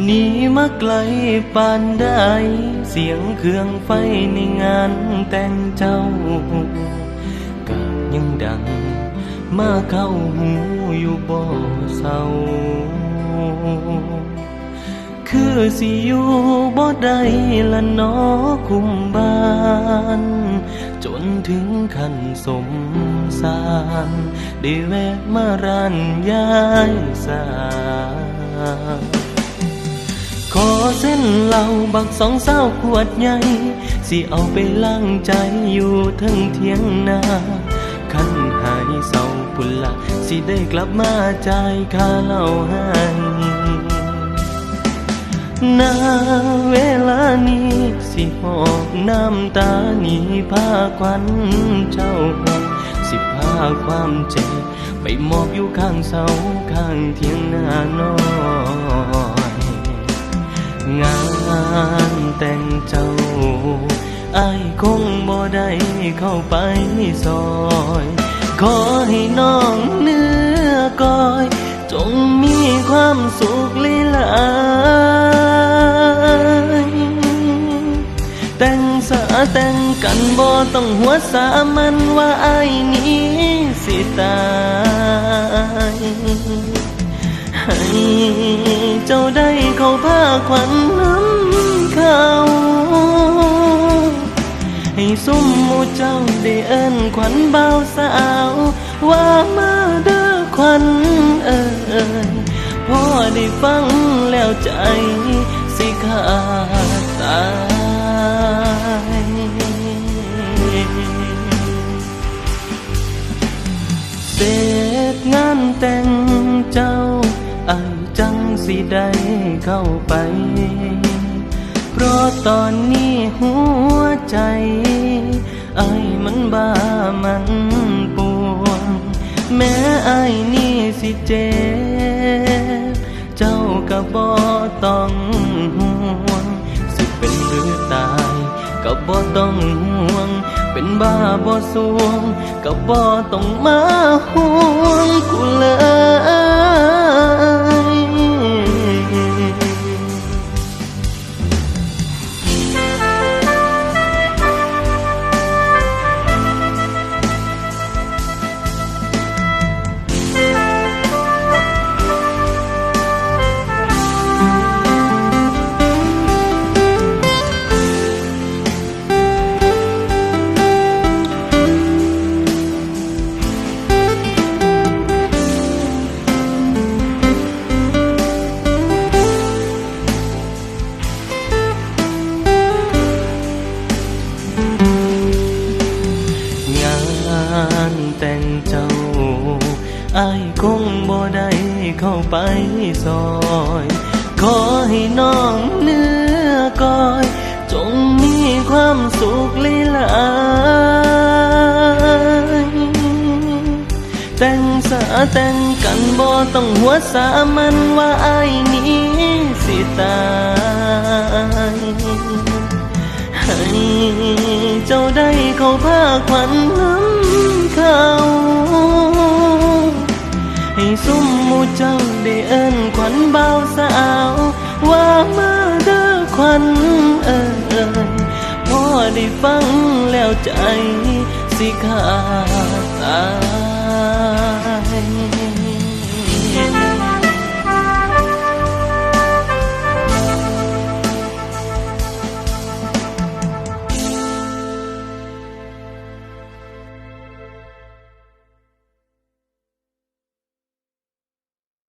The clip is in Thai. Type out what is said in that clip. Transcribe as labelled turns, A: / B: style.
A: หนีมาไกลปานใดเสียงเครื่องไฟในงานแต่งเจ้าก็ยังดัง มาเข้าหูอยู่บ่เศร้าคือสิอยู่บ่ได้ละนอคุมบ้าน จนถึงขั้นสมสารได้แวะมาร้านยายสาข อเส้นเหล้าบักสองเศร้าขวดใหญ่สิเอาไปล้างใจอยู่ทั้งเทียงนาคันหายเศร้าพุ่นละสิได้กลับมาจ่ายค่าเหล้าให้ณเวลานี้สิหอบน้ำตาหนีพาควันเจ้าสิพาความเจ็บไปมอบอยู่ข้างเสาข้างเทียงนาน้อย งานแต่งเจ้าอายคงบ่ได้เข้าไปซอย ขอให้น้องเนื้อกอย จงมีความสุขลีลายแต่งสาแต่งกันบ่ต้องหัวสามันว่าไอ้ายนี้สิตายให้เจ้าได้เข้าผ้าขวัน ซุ่มหมูเจ้าได้เอิ้นขวัญเบาวสาวว่ามาเด้อขวัญเอ่ยพ่อได้ฟังแล้วใจสิขาดตายเสร็จงานแต่งเจ้าไอายจังสิได้เข้าไป ราะตอนนี้หัวใจไอายมันบ้ามันปวงแม้ไอายนี่สิเจ็บ เจ้าก็บ่ต้องห่วง สิเป็นหรือตายก็บ่ต้องห่วง เป็นบ้าบ่สวงก็บ่ต้องมาห่วงกูเลย งานแต่งเจ้าอายคงบ่ได้เข้าไปซอย ขอให้น้องเนื้อกอย จงมีความสุขลีลายแต่งสาแต่งกันบ่ต้องหัวสามันว่าไอ้ายนี้สิตายให้ ผ้าขวัญน้ำเขาให้ซุ่มมูเจ้าได้เอิ้นขวัญเบาสาวว่ามาเด้อขวัญเอ่ยพ่อได้ฟังแล้วใจสิขาดตาย